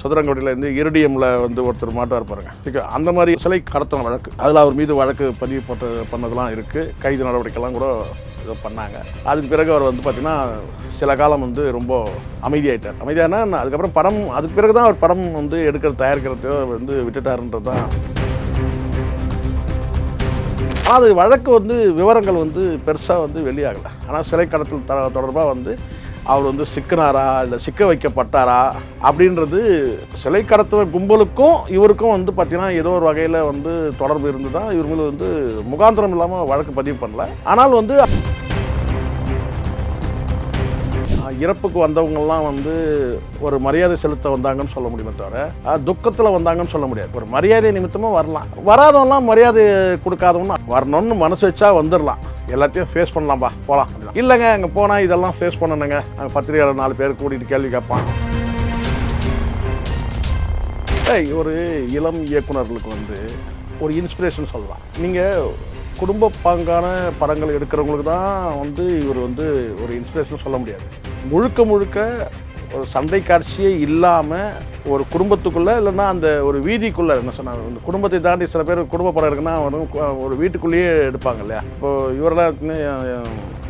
சதுரங்கோட்டையிலேருந்து இருடிஎம்ல வந்து ஒருத்தர் மாட்டார் பாருங்க. அந்த மாதிரி சிலை கடத்தின வழக்கு. அதில் அவர் மீது வழக்கு பதிவு போட்டு பண்ணதெல்லாம் இருக்குது கைது நடவடிக்கைலாம் கூட இதை பண்ணாங்க. அதுக்கு பிறகு அவர் வந்து பார்த்திங்கன்னா சில காலம் வந்து ரொம்ப அமைதியாயிட்டார். அமைதியானா அதுக்கப்புறம் படம் அதுக்கு பிறகு தான் அவர் படம் வந்து எடுக்கிற தயாரிக்கிறதையோ வந்து விட்டுட்டாருன்றது தான். அது வழக்கு வந்து விவரங்கள் வந்து பெருசாக வந்து வெளியாகலை. ஆனால் சிலை கடத்தல் தொடர்பாக வந்து அவர் வந்து சிக்கினாரா இல்லை சிக்க வைக்கப்பட்டாரா அப்படின்றது சிலை கடத்தல் கும்பலுக்கும் இவருக்கும் வந்து பார்த்திங்கன்னா ஏதோ ஒரு வகையில் வந்து தொடர்பு இருந்து தான் இவர் வந்து முகாந்திரம் இல்லாமல் வழக்கு பதிவு பண்ணல. ஆனால் வந்து இறப்புக்கு வந்தவங்கெல்லாம் வந்து ஒரு மரியாதை செலுத்த வந்தாங்கன்னு சொல்ல முடியுமே தவிர துக்கத்தில் வந்தாங்கன்னு சொல்ல முடியாது. ஒரு மரியாதை நிமித்தமாக வரலாம். வராதவங்களாம் மரியாதை கொடுக்காதவங்க வரணும்னு மனசு வச்சா வந்துடலாம் எல்லாத்தையும் ஃபேஸ் பண்ணலாம்ப்பா போகலாம் இல்லைங்க அங்கே போனால் இதெல்லாம் ஃபேஸ் பண்ணணுங்க. அங்கே பத்திரிகையாளர் நாலு பேர் கூட்டிகிட்டு கேள்வி கேட்பான். ஒரு இளம் இயக்குனர்களுக்கு வந்து ஒரு இன்ஸ்பிரேஷன் சொல்லலாம். நீங்கள் குடும்ப பாங்கான படங்கள் எடுக்கிறவங்களுக்கு தான் வந்து இவர் வந்து ஒரு இன்ஸ்பிரேஷன் சொல்ல முடியாது. முழுக்க முழுக்க ஒரு சண்டை காட்சியே இல்லாமல் ஒரு குடும்பத்துக்குள்ளே இல்லைன்னா அந்த ஒரு வீதிக்குள்ளே என்ன சொன்னாங்க இந்த குடும்பத்தை தாண்டி சில பேர் குடும்ப படம் இருக்குன்னா ஒரு வீட்டுக்குள்ளேயே எடுப்பாங்க இல்லையா? இப்போ இவரெல்லாம்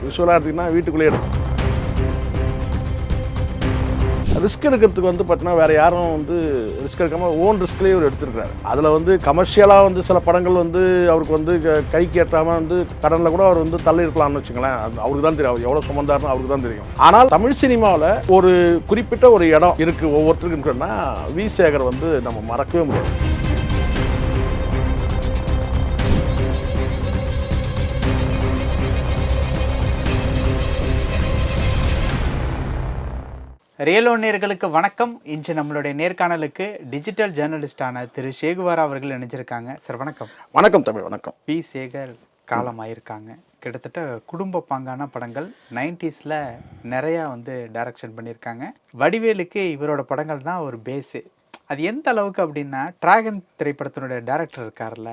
விஷுவலாக எடுத்திங்கன்னா வீட்டுக்குள்ளேயே எடுப்பாங்க. ரிஸ்க் எடுக்கிறதுக்கு வந்து பார்த்தீங்கன்னா வேறு யாரும் வந்து ரிஸ்க் எடுக்காமல் ஓன் ரிஸ்க்லேயே அவர் எடுத்துருக்காரு அதில் வந்து கமர்ஷியலாக வந்து சில படங்கள் வந்து அவருக்கு வந்து க- கைக்கு எட்டாமல் வந்து கடனில் கூட அவர் வந்து தள்ளி இருக்கலாம்னு வச்சுங்களேன் அவருக்கு தான் தெரியும். அவர் எவ்வளோ சுமந்தார்னு அவருக்கு தான் தெரியும். ஆனால் தமிழ் சினிமாவில் ஒரு குறிப்பிட்ட ஒரு இடம் இருக்குது ஒவ்வொருத்தருக்குன்னு சொன்னால் வி சேகர் வந்து நம்ம மறக்கவே முடியாது. ரியலோ நேர்களுக்கு வணக்கம். இன்று நம்மளுடைய நேர்காணலுக்கு டிஜிட்டல் ஜேர்னலிஸ்டான திரு சேகுவாரா அவர்கள் இணைஞ்சிருக்காங்க. சார் வணக்கம். வணக்கம் தமிழ் வணக்கம். பி. சேகர் காலமாயிருக்காங்க. கிட்டத்தட்ட குடும்ப பாங்கான படங்கள் நைன்டிஸில் நிறையா வந்து டைரக்ஷன் பண்ணியிருக்காங்க. வடிவேலுக்கு இவரோட படங்கள் தான் ஒரு பேஸு அது எந்த அளவுக்கு அப்படின்னா டிராகன் திரைப்படத்தினுடைய டைரக்டர் இருக்கார்ல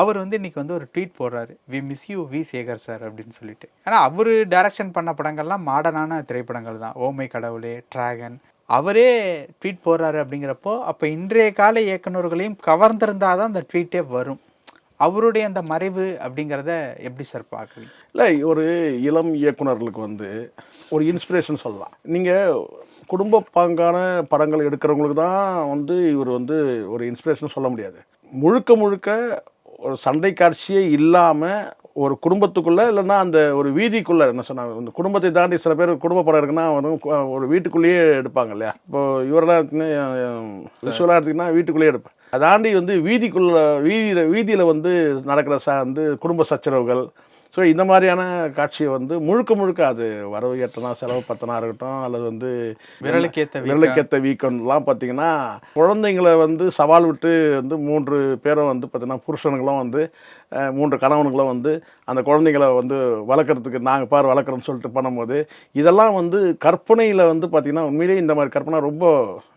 அவர் வந்து இன்னைக்கு வந்து ஒரு ட்வீட் போடுறாரு. We miss you V Sekhar sir அப்படின்னு சொல்லிட்டு. ஏன்னா அவர் டைரக்ஷன் பண்ண படங்கள்லாம் மாடர்னான திரைப்படங்கள் தான். ஓமை கடவுளே டிராகன் அவரே ட்வீட் போடுறாரு அப்படிங்கிறப்போ அப்போ இன்றைய கால இயக்குனர்களையும் கவர்ந்திருந்தால் தான் அந்த ட்வீட்டே வரும். அவருடைய அந்த மறைவு அப்படிங்கிறத எப்படி சார் பார்க்குறீங்க? இல்லை ஒரு இளம் இயக்குனர்களுக்கு வந்து ஒரு இன்ஸ்பிரேஷன் சொல்லலாம். நீங்கள் குடும்ப பாங்கான படங்கள் எடுக்கிறவங்களுக்கு தான் வந்து இவர் வந்து ஒரு இன்ஸ்பிரேஷன் சொல்ல முடியாது. முழுக்க முழுக்க ஒரு சண்டை காட்சியே இல்லாமல் ஒரு குடும்பத்துக்குள்ளே இல்லைன்னா அந்த ஒரு வீதிக்குள்ளே என்ன சொன்னாங்க இந்த குடும்பத்தை தாண்டி சில பேர் குடும்ப படம் இருக்குன்னா ஒரு வீட்டுக்குள்ளேயே எடுப்பாங்க இல்லையா? இப்போ இவரெல்லாம் விஷுவலாக எடுத்திங்கன்னா வீட்டுக்குள்ளேயே எடுப்பேன் அதை வந்து வீதிக்குள்ள வீதியில் வீதியில் வந்து நடக்கிற ச வந்து குடும்ப சச்சரவுகள் ஸோ இந்த மாதிரியான காட்சியை வந்து முழுக்க முழுக்க அது வரவு ஏற்றனா செலவு பத்தனா இருக்கட்டும் அல்லது வந்து விரலுக்கேத்த. விரலுக்கேற்ற வீக்கம்லாம் பார்த்தீங்கன்னா குழந்தைங்களை வந்து சவால் விட்டு வந்து மூன்று பேரும் வந்து பார்த்தீங்கன்னா புருஷனுங்களும் வந்து மூன்று கணவனுங்களும் வந்து அந்த குழந்தைங்களை வந்து வளர்க்குறதுக்கு நாங்கள் பார் வளர்க்குறோம்னு சொல்லிட்டு பண்ணும்போது இதெல்லாம் வந்து கற்பனையில் வந்து பார்த்தீங்கன்னா உண்மையிலேயே இந்த மாதிரி கற்பனை ரொம்ப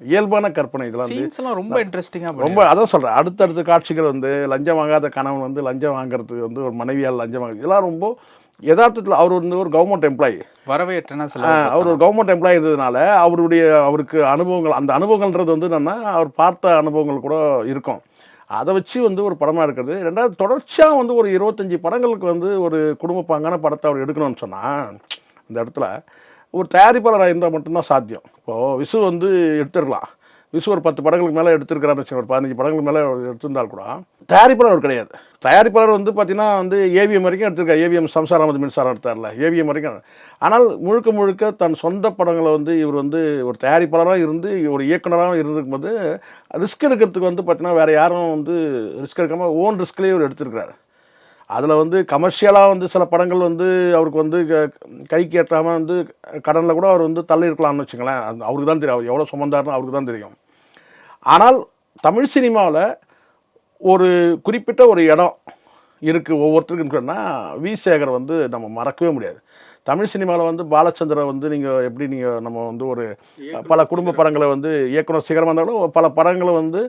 இயல்பான கற்பனை இதெல்லாம் வந்து சீன்ஸ்லாம் ரொம்ப இன்ட்ரெஸ்டிங்காக ரொம்ப அதான் சொல்கிறேன் அடுத்தடுத்த காட்சிகள் வந்து லஞ்சம் வாங்காத கணவன் வந்து லஞ்சம் வாங்குறதுக்கு வந்து ஒரு மனைவியால் லஞ்சம் வாங்குறது இதெல்லாம் ரொம்ப யதார்த்தத்தில் அவர் வந்து ஒரு கவர்மெண்ட் எம்ப்ளாயி வரவேற்றனா அவர் ஒரு கவர்மெண்ட் எம்ப்ளாயி இருந்ததுனால அவருடைய அவருக்கு அனுபவங்கள் அந்த அனுபவங்கள்ன்றது வந்து என்னன்னா அவர் பார்த்த அனுபவங்கள் கூட இருக்கும். அதை வச்சு வந்து ஒரு படமாக எடுக்கிறது. ரெண்டாவது தொடர்ச்சியாக வந்து ஒரு இருபத்தஞ்சி படங்களுக்கு வந்து ஒரு குடும்ப பாங்கான படத்தை அவர் எடுக்கணும்னு சொன்னால் இந்த இடத்துல ஒரு தயாரிப்பாளராக இருந்தால் மட்டும்தான் சாத்தியம். இப்போது விசு வந்து எடுத்துருக்கலாம். விசு ஒரு பத்து படங்களுக்கு மேலே எடுத்திருக்கிறான்னு ஒரு பதினஞ்சு படங்களுக்கு மேலே எடுத்திருந்தால் கூட தயாரிப்பாளர் அவர் கிடையாது. தயாரிப்பாளர் வந்து பார்த்தீங்கன்னா வந்து ஏவிஎம் வரைக்கும் எடுத்திருக்காரு. ஏவிஎம் சம்சாராமது மின்சாரம் எடுத்தார்ல. ஏவிஎம் வரைக்கும் ஆனால் முழுக்க முழுக்க தன் சொந்த படங்களை வந்து இவர் வந்து ஒரு தயாரிப்பாளராக இருந்து ஒரு இயக்குனராகவும் இருந்திருக்கும்போது ரிஸ்க் எடுக்கிறதுக்கு வந்து பார்த்தீங்கன்னா வேறு யாரும் வந்து ரிஸ்க் எடுக்காமல் ஓன் ரிஸ்க்லேயே இவர் எடுத்திருக்கிறார். அதில் வந்து கமர்ஷியலாக வந்து சில படங்கள் வந்து அவருக்கு வந்து க- கைக்கு எட்டாமல் வந்து கடனில் கூட அவர் வந்து தள்ளி இருக்கலாம்னு வச்சுங்களேன் அவருக்கு தான் தெரியும். அவர் எவ்வளோ சுமந்தாருன்னு அவருக்கு தான் தெரியும். ஆனால் தமிழ் சினிமாவில் ஒரு குறிப்பிட்ட ஒரு இடம் இருக்குது ஒவ்வொருத்தருக்கும். சொன்னால் வி சேகர் வந்து நம்ம மறக்கவே முடியாது. தமிழ் சினிமாவில் வந்து பாலச்சந்திர வந்து நீங்கள் எப்படி நீங்கள் நம்ம வந்து ஒரு பல குடும்ப படங்களை வந்து இயக்குனர் சிகரமாக இருந்தாலும் பல படங்களை வந்து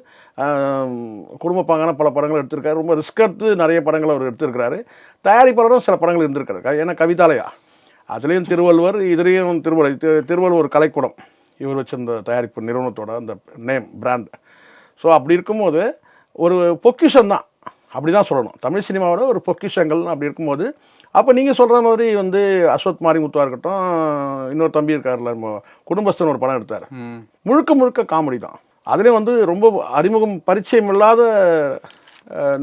குடும்ப பாங்கான பல படங்கள் எடுத்திருக்காரு. ரொம்ப ரிஸ்க் எடுத்து நிறைய படங்கள் அவர் எடுத்திருக்கிறாரு. தயாரிப்பாளரும் சில படங்கள் இருந்திருக்காரு ஏன்னா கவிதாலயா. அதுலேயும் திருவள்ளுவர் இதுலேயும் திருவள்ளுவர் திரு- திருவள்ளுவர் கலைக்கூடம். இவர் வச்சிருந்த தயாரிப்பு நிறுவனத்தோட அந்த நேம் பிராண்ட் ஸோ அப்படி இருக்கும்போது ஒரு பொக்கிஷம் தான் அப்படி தான் சொல்லணும். தமிழ் சினிமாவோட ஒரு பொக்கிஷங்கள் அப்படி இருக்கும்போது அப்போ நீங்கள் சொல்கிற மாதிரி வந்து அஸ்வத் மாரிமுத்துவா இருக்கட்டும் இன்னொரு தம்பி இருக்கார்ல குடும்பஸ்தன் ஒரு படம் எடுத்தார். முழுக்க முழுக்க காமெடி தான். அதுலேயும் வந்து ரொம்ப அறிமுகம் பரிச்சயம் இல்லாத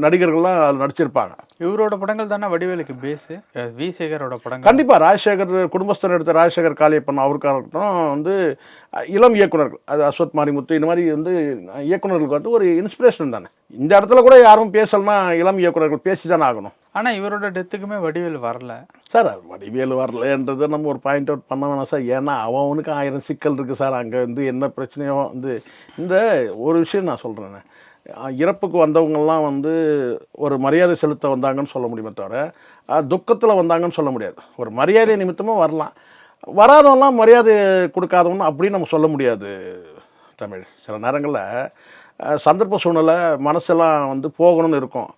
நடிகர்கள்லாம் அதில் நடிச்சிருப்பாங்க. இவரோட படங்கள் தானே வடிவேலுக்கு பேஸு வி சேகரோட படங்கள். கண்டிப்பாக ராஜசேகர் குடும்பஸ்தன் எடுத்த ராஜசேகர் காளியப்பன் அவருக்காக இருக்கட்டும் வந்து இளம் இயக்குனர்கள் அது அஸ்வத் மாரிமுத்து இந்த மாதிரி வந்து இயக்குனர்களுக்கு வந்து ஒரு இன்ஸ்பிரேஷன் தானே. இந்த இடத்துல கூட யாரும் பேசலன்னா இளம் இயக்குனர்கள் பேசி தானே ஆகணும். ஆனால் இவரோட டெத்துக்குமே வடிவேல் வரல. சார் வடிவேல் வரலன்றதை நம்ம ஒரு பாயிண்ட் அவுட் பண்ண வேணாம் சார். ஏன்னா அவனுக்கு ஆயிரம் சிக்கல் இருக்குது சார். அங்கே வந்து என்ன பிரச்சனையோ வந்து இந்த ஒரு விஷயம் நான் சொல்கிறேன் இறப்புக்கு வந்தவங்கெல்லாம் வந்து ஒரு மரியாதை செலுத்த வந்தாங்கன்னு சொல்ல முடியுமே தவிர துக்கத்தில் வந்தாங்கன்னு சொல்ல முடியாது. ஒரு மரியாதை நிமித்தமாக வரலாம். வராதவங்களாம் மரியாதை கொடுக்காதவன்னு அப்படின்னு நம்ம சொல்ல முடியாது தமிழ். சில நேரங்களில் சந்தர்ப்ப சூழ்நிலை மனசெல்லாம் வந்து போகணும்னு இருக்கும்.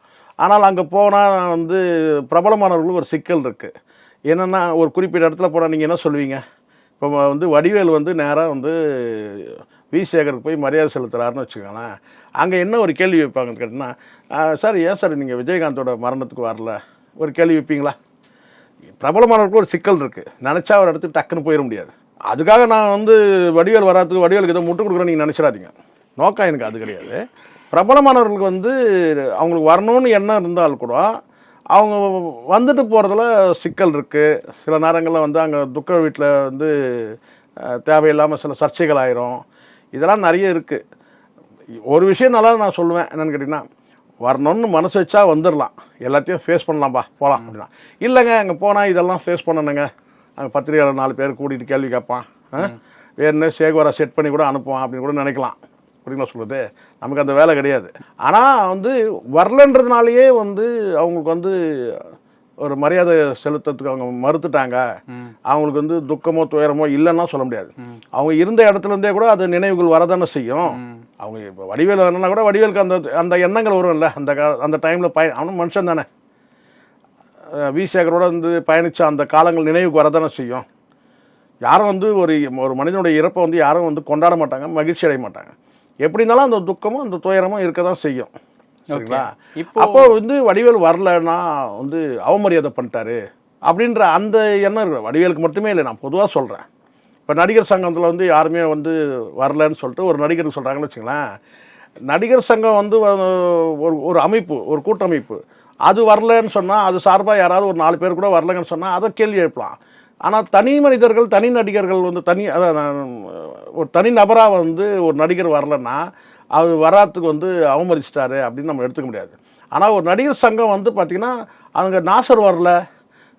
ஆனால் அங்கே போனால் வந்து பிரபலமானவர்களுக்கு ஒரு சிக்கல் இருக்குது என்னென்னா ஒரு குறிப்பிட்ட இடத்துல போனால் நீங்கள் என்ன சொல்லுவீங்க? இப்போ வந்து வடிவேல் வந்து நேராக வந்து வி சேகருக்கு போய் மரியாதை செலுத்துறாருன்னு வச்சுக்கோங்களேன். அங்கே என்ன ஒரு கேள்வி வைப்பாங்கன்னு கேட்டிங்கன்னா சார் ஏன் சார் நீங்கள் விஜயகாந்தோட மரணத்துக்கு வரல? ஒரு கேள்வி வைப்பீங்களா? பிரபலமானவர்களுக்கு ஒரு சிக்கல் இருக்குது நினச்சா ஒரு இடத்துக்கு டக்குன்னு போயிட முடியாது. அதுக்காக நான் வந்து வடிவேல் வராதுக்கு வடிவேலுக்கு ஏதோ முட்டு கொடுக்குறேன் நீங்கள் நினச்சிடாதீங்க. நோக்கம் எனக்கு அது கிடையாது. பிரபலமானவர்களுக்கு வந்து அவங்களுக்கு வரணும்னு எண்ணம் இருந்தால் கூட அவங்க வந்துட்டு போகிறதுல சிக்கல் இருக்குது சில நேரங்களில் வந்து அங்கே துக்க வீட்டில் வந்து தேவையில்லாமல் சில சர்ச்சைகள் ஆயிரும். இதெல்லாம் நிறைய இருக்குது ஒரு விஷயம் நல்லா நான் சொல்லுவேன். என்னன்னு கேட்டிங்கன்னா வரணும்னு மனசு வச்சா வந்துடலாம் எல்லாத்தையும் ஃபேஸ் பண்ணலாம்பா போகலாம் அப்படின்னா. இல்லைங்க அங்கே போனால் இதெல்லாம் ஃபேஸ் பண்ணணுங்க. அங்கே பத்திரிகையாளர் நாலு பேர் கூட்டிகிட்டு கேள்வி கேட்பான். ஆ? வேணும்னே சேகுவரா செட் பண்ணி கூட அனுப்புவான் அப்படின்னு கூட நினைக்கலாம். புரியுங்களா சொல்லுது நமக்கு அந்த வேலை கிடையாது. ஆனால் வந்து வரலன்றதுனாலயே வந்து அவங்களுக்கு வந்து ஒரு மரியாதை செலுத்துறதுக்கு அவங்க மறுத்துட்டாங்க. அவங்களுக்கு வந்து துக்கமோ துயரமோ இல்லைன்னா சொல்ல முடியாது. அவங்க இருந்த இடத்துல இருந்தே கூட அது நினைவுகள் வரதானே செய்யும். அவங்க இப்போ வடிவேல் வரணும்னா கூட வடிவேலுக்கு அந்த அந்த எண்ணங்கள் வரும்ல. அந்த கா- அந்த டைமில் பய அவனும் மனுஷன் தானே. வி. சேகரோட வந்து பயணித்த அந்த காலங்கள் நினைவுக்கு வரதானே செய்யும். யாரும் வந்து ஒரு ஒரு மனிதனுடைய இறப்பை வந்து யாரும் வந்து கொண்டாட மாட்டாங்க மகிழ்ச்சி அடைய மாட்டாங்க. எப்படி இருந்தாலும் அந்த துக்கமும் அந்த துயரமும் இருக்க தான் செய்யும் சரிங்களா? அப்போ வந்து வடிவேல் வரலன்னா வந்து அவமரியாதை பண்ணிட்டாரு. அப்படின்ற அந்த எண்ணம் இருக்கு. வடிவேலுக்கு மட்டுமே இல்லை நான் பொதுவாக சொல்கிறேன் இப்போ நடிகர் சங்கத்தில் வந்து யாருமே வந்து வரலன்னு சொல்லிட்டு ஒரு நடிகர் சொல்கிறாங்கன்னு வச்சுங்களேன் நடிகர் சங்கம் வந்து ஒரு ஒரு அமைப்பு ஒரு கூட்டமைப்பு. அது வரலன்னு சொன்னால் அது சார்பாக யாராவது ஒரு நாலு பேர் கூட வரலன்னு சொன்னால் அதை கேள்வி எழுப்பலாம். ஆனால் தனி மனிதர்கள் தனி நடிகர்கள் வந்து தனி ஒரு தனி நபராக வந்து ஒரு நடிகர் வரலன்னா அவர் வராத்துக்கு வந்து அவமதிச்சிட்டாரு அப்படின்னு நம்ம எடுத்துக்க முடியாது. ஆனால் ஒரு நடிகர் சங்கம் வந்து பார்த்திங்கன்னா அங்கே நாசர் வரல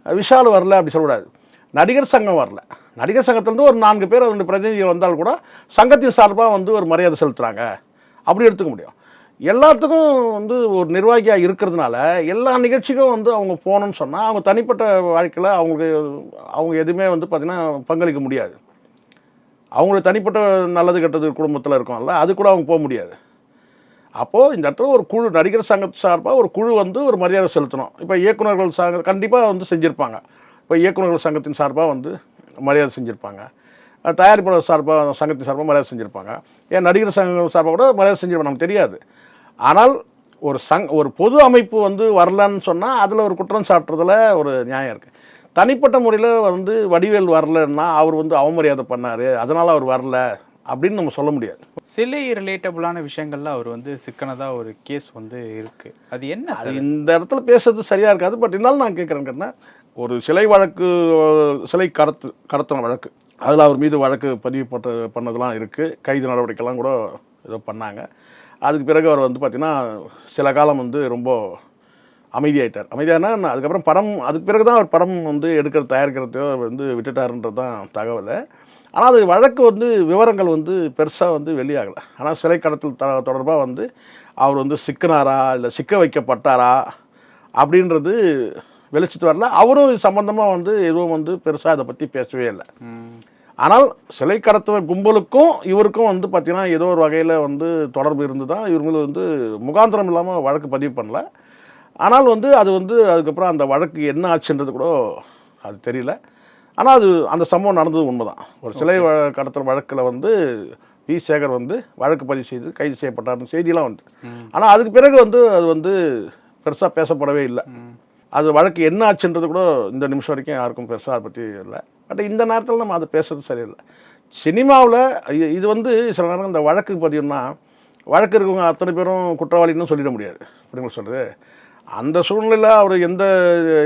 விஷால் வரல அப்படி சொல்லக்கூடாது. நடிகர் சங்கம் வரல. நடிகர் சங்கத்திலேருந்து ஒரு நான்கு பேர் ரெண்டு பிரதிநிதிகள் வந்தால் கூட சங்கத்தின் சார்பாக வந்து ஒரு மரியாதை செலுத்துகிறாங்க அப்படி எடுத்துக்க முடியும். எல்லாத்துக்கும் வந்து ஒரு நிர்வாகியாக இருக்கிறதுனால எல்லா நிகழ்ச்சிக்கும் வந்து அவங்க போகணும்னு சொன்னால் அவங்க தனிப்பட்ட வாழ்க்கையில் அவங்களுக்கு அவங்க எதுவுமே வந்து பார்த்திங்கன்னா பங்களிக்க முடியாது. அவங்களுக்கு தனிப்பட்ட நல்லது கெட்டது குடும்பத்தில் இருக்கும்ல அது கூட அவங்க போக முடியாது. அப்போது இந்த இடத்துல ஒரு குழு நடிகர் சங்கத்து சார்பாக ஒரு குழு வந்து ஒரு மரியாதை செலுத்தணும். இப்போ இயக்குனர்கள் சங்க கண்டிப்பாக வந்து செஞ்சுருப்பாங்க. இப்போ இயக்குனர்கள் சங்கத்தின் சார்பாக வந்து மரியாதை செஞ்சுருப்பாங்க. தயாரிப்பாளர் சார்பாக சங்கத்தின் சார்பாக மரியாதை செஞ்சுருப்பாங்க. ஏன் நடிகர் சங்கம் சார்பாக கூட மரியாதை செஞ்சுருப்பாங்க நமக்கு தெரியாது. ஆனால் ஒரு சங் ஒரு பொது அமைப்பு வந்து வரலன்னு சொன்னால் அதில் ஒரு குற்றம் சாட்டுறதுல ஒரு நியாயம் இருக்குது தனிப்பட்ட முறையில் வந்து வடிவேல் வரலன்னா அவர் வந்து அவமரியாதை பண்ணார் அதனால் அவர் வரல அப்படின்னு நம்ம சொல்ல முடியாது. சிலை ரிலேட்டபிளான விஷயங்கள்ல அவர் வந்து சிக்கனதா ஒரு கேஸ் வந்து இருக்கு. அது என்ன அது இந்த இடத்துல பேசுறது சரியா இருக்காது பட் இருந்தாலும் நான் கேட்குறேன் கேட்டேன் ஒரு சிலை வழக்கு சிலை கடத்து கடத்தின வழக்கு. அதில் அவர் மீது வழக்கு பதிவு போட்ட பண்ணதெல்லாம் இருக்குது கைது நடவடிக்கைலாம் கூட ஏதோ பண்ணாங்க. அதுக்கு பிறகு அவர் வந்து பார்த்திங்கன்னா சில காலம் வந்து ரொம்ப அமைதியாயிட்டார். அமைதியானா நான் அதுக்கப்புறம் படம் அதுக்கு பிறகு தான் அவர் படம் வந்து எடுக்கிறது தயாரிக்கிறதையோ வந்து விட்டுட்டாருன்றது தான் தகவல். ஆனால் அது வழக்கு வந்து விவரங்கள் வந்து பெருசாக வந்து வெளியாகலை. ஆனால் சிலை கடத்தல் த தொடர்பாக வந்து அவர் வந்து சிக்கினாரா இல்லை சிக்க வைக்கப்பட்டாரா அப்படின்றது வெளிச்சிட்டு வரல. அவரும் சம்மந்தமாக வந்து எதுவும் வந்து பெருசாக அதை பற்றி பேசவே இல்லை. ஆனால் சிலை கடத்துவ கும்பலுக்கும் இவருக்கும் வந்து பார்த்தீங்கன்னா ஏதோ ஒரு வகையில் வந்து தொடர்பு இருந்து தான் மேல வந்து முகாந்திரம் இல்லாமல் வழக்கு பதிவு பண்ணல. ஆனால் வந்து அது வந்து அதுக்கப்புறம் அந்த வழக்கு என்ன ஆச்சுன்றது கூட அது தெரியல. ஆனால் அது அந்த சம்பவம் நடந்தது உண்மைதான். ஒரு சிலை கடத்தல் வழக்கில் வந்து வி. சேகர் வந்து வழக்கு பதிவு செய்து கைது செய்யப்பட்டார்னு செய்தியெல்லாம் வந்து. ஆனால் அதுக்கு பிறகு வந்து அது வந்து பெருசாக பேசப்படவே இல்லை. அது வழக்கு என்ன ஆச்சுன்றது கூட இந்த நிமிஷம் வரைக்கும் யாருக்கும் பெருசாக அதை பற்றி இல்லை. பட் இந்த நேரத்தில் நம்ம அதை பேசுறது சரியில்லை. சினிமாவில் இது வந்து சில நேரம் இந்த வழக்கு பார்த்தீங்கன்னா வழக்கு இருக்கவங்க அத்தனை பேரும் குற்றவாளின்னு சொல்லிட முடியாது. அப்படிங்களா சொல்கிறது அந்த சூழ்நிலையில் அவர் எந்த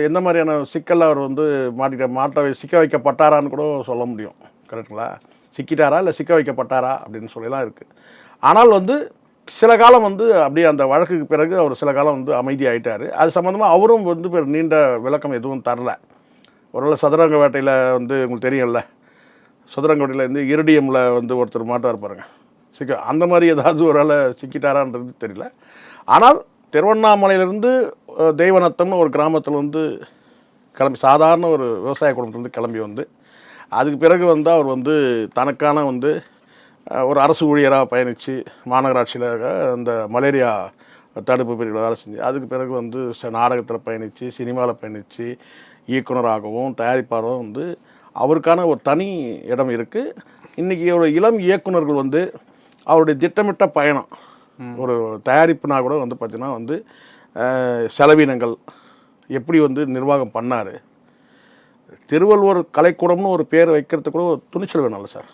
எந்த மாதிரியான சிக்கலில் அவர் வந்து மாட்டிக்க மாட்ட சிக்க வைக்கப்பட்டாரான்னு கூட சொல்ல முடியும். கரெக்டுங்களா சிக்கிட்டாரா இல்லை சிக்க வைக்கப்பட்டாரா அப்படின்னு சொல்லலாம் இருக்குது ஆனால் வந்து சில காலம் வந்து அப்படியே அந்த வழக்குக்கு பிறகு அவர் சில காலம் வந்து அமைதி அது சம்மந்தமாக அவரும் வந்து நீண்ட விளக்கம் எதுவும் தரல. ஒருவேளை சதுரங்க வேட்டையில் வந்து உங்களுக்கு தெரியும்ல. சதுரங்க வேட்டையில் வந்து இருடியமில் வந்து ஒருத்தர் மாட்டார் பாருங்கள் சிக்க அந்த மாதிரி ஏதாவது ஒரு ஆள் சிக்கிட்டாரான்றது தெரியல. ஆனால் திருவண்ணாமலையிலேருந்து தெய்வநத்தம்னு ஒரு கிராமத்தில் வந்து கிளம்பி சாதாரண ஒரு விவசாய குடும்பத்துலேருந்து கிளம்பி வந்து அதுக்கு பிறகு வந்து அவர் வந்து தனக்கான வந்து ஒரு அரசு ஊழியராக பயணித்து மாநகராட்சியில் அந்த மலேரியா தடுப்பு பிரிவில் வேலை செஞ்சு அதுக்கு பிறகு வந்து நாடகத்தில் பயணித்து சினிமாவில் பயணித்து இயக்குனராகவும் தயாரிப்பாளரும் வந்து அவருக்கான ஒரு தனி இடம் இருக்குது இன்றைக்கி ஒரு இளம் இயக்குனர்கள் வந்து அவருடைய திட்டமிட்ட பயணம். ஒரு தயாரிப்புனா கூட வந்து பார்த்திங்கன்னா வந்து செலவினங்கள் எப்படி வந்து நிர்வாகம் பண்ணார். திருவள்ளுவர் கலைக்கூடம்னு ஒரு பேர் வைக்கிறதுக்கு கூட ஒரு துணிச்சல் வேணும்ல சார்.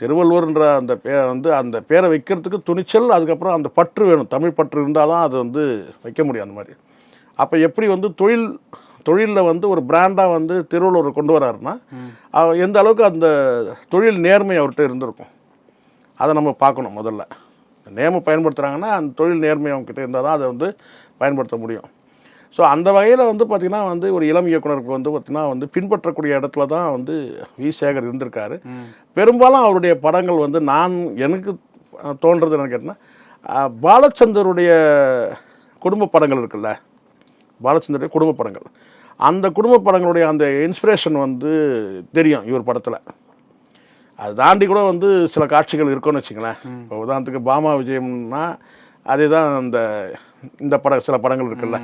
திருவள்ளுவர்ன்ற அந்த பேரை வந்து அந்த பேரை வைக்கிறதுக்கு துணிச்சல் அதுக்கப்புறம் அந்த பற்று வேணும். தமிழ் பற்று இருந்தால் தான் அது வந்து வைக்க முடியும் அந்த மாதிரி. அப்போ எப்படி வந்து தொழில் தொழிலில் வந்து ஒரு பிராண்டாக வந்து திருவள்ளுவர் கொண்டு வராருன்னா அவர் எந்த அளவுக்கு அந்த தொழில் நேர்மை அவர்கிட்ட இருந்திருக்கும்? அதை நம்ம பார்க்கணும் முதல்ல. நேமை பயன்படுத்துகிறாங்கன்னா அந்த தொழில் நேர்மை அவங்ககிட்ட இருந்தால் தான் அதை வந்து பயன்படுத்த முடியும். ஸோ அந்த வகையில் வந்து பார்த்திங்கன்னா வந்து ஒரு இளம் இயக்குனருக்கு வந்து பார்த்திங்கன்னா வந்து பின்பற்றக்கூடிய இடத்துல தான் வந்து வி. சேகர் இருந்திருக்காரு. பெரும்பாலும் அவருடைய படங்கள் வந்து நான் எனக்கு தோன்றது என்ன கேட்டேன்னா பாலச்சந்தருடைய குடும்ப படங்கள் இருக்குல்ல? பாலச்சந்தருடைய குடும்ப படங்கள். அந்த குடும்ப படங்களுடைய அந்த இன்ஸ்பிரேஷன் வந்து தெரியும் இவர் படத்தில். அது தாண்டி கூட வந்து சில காட்சிகள் இருக்குன்னு வச்சுங்களேன் இப்போ உதாரணத்துக்கு பாமா விஜயம்னா அதே தான் அந்த இந்த பட சில படங்கள் இருக்குல்ல.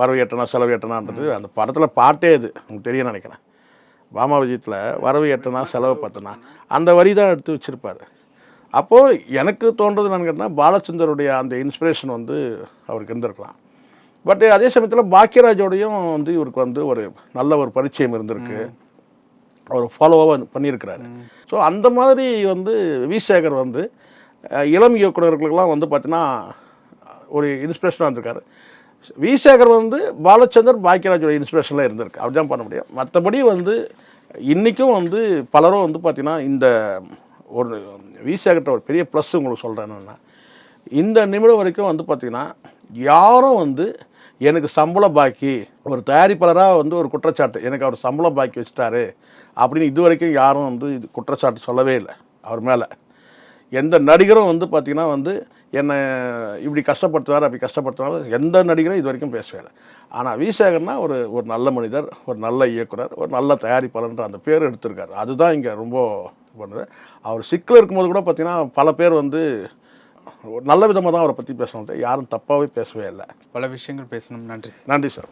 வரவு எட்டனா செலவு எட்டனான்றது அந்த படத்தில் பாட்டே இது உங்களுக்கு தெரியும் நினைக்கிறேன். பாமா விஜயத்தில் வரவு எட்டனா செலவு பத்தனா அந்த வரி தான் எடுத்து வச்சிருப்பாரு. அப்போது எனக்கு தோன்றது என்னன்னு கேட்டால் பாலச்சந்தருடைய அந்த இன்ஸ்பிரேஷன் வந்து அவருக்கு இருந்திருக்கலாம். பட் அதே சமயத்தில் பாக்கியராஜோடையும் வந்து இவருக்கு வந்து ஒரு நல்ல ஒரு பரிச்சயம் இருந்திருக்கு. அவர் ஃபாலோவாக பண்ணியிருக்கிறாரு. ஸோ அந்த மாதிரி வந்து வி சேகர் வந்து இளம் இயக்குநர்களுக்கெல்லாம் வந்து பார்த்தீங்கன்னா ஒரு இன்ஸ்பிரேஷனாக இருந்திருக்காரு. வி சேகர் வந்து பாலச்சந்தர் பாக்கியராஜோட இன்ஸ்பிரேஷனில் இருந்திருக்கு. அப்படிதான் பண்ண முடியும். மற்றபடி வந்து இன்றைக்கும் வந்து பலரும் வந்து பார்த்தீங்கன்னா இந்த ஒரு வி சேகர்கிட்ட ஒரு பெரிய ப்ளஸ் உங்களுக்கு சொல்கிறேன் என்னென்னா இந்த நிமிடம் வரைக்கும் வந்து பார்த்தீங்கன்னா யாரும் வந்து எனக்கு சம்பளம் பாக்கி ஒரு தயாரிப்பாளராக வந்து ஒரு குற்றச்சாட்டு எனக்கு அவர் சம்பளம் பாக்கி வச்சுட்டாரு அப்படின்னு இது வரைக்கும் யாரும் வந்து இது குற்றச்சாட்டு சொல்லவே இல்லை அவர் மேலே. எந்த நடிகரும் வந்து பார்த்திங்கன்னா வந்து என்னை இப்படி கஷ்டப்படுத்துவார் அப்படி கஷ்டப்படுத்துவாரு எந்த நடிகரும் இது வரைக்கும் பேசவே இல்லை. ஆனால் விசேகர்னா ஒரு ஒரு நல்ல மனிதர் ஒரு நல்ல இயக்குனர் ஒரு நல்ல தயாரிப்பாளர்ன்ற அந்த பேர் எடுத்திருக்காரு. அதுதான் இங்கே ரொம்ப பண்ணுது. அவர் சிக்கல் இருக்கும்போது கூட பார்த்தீங்கன்னா பல பேர் வந்து ஒரு நல்ல விதமாக தான் அவரை பற்றி பேசணும். யாரும் தப்பாகவே பேசவே இல்லை. பல விஷயங்கள் பேசணும். நன்றி நன்றி சார்.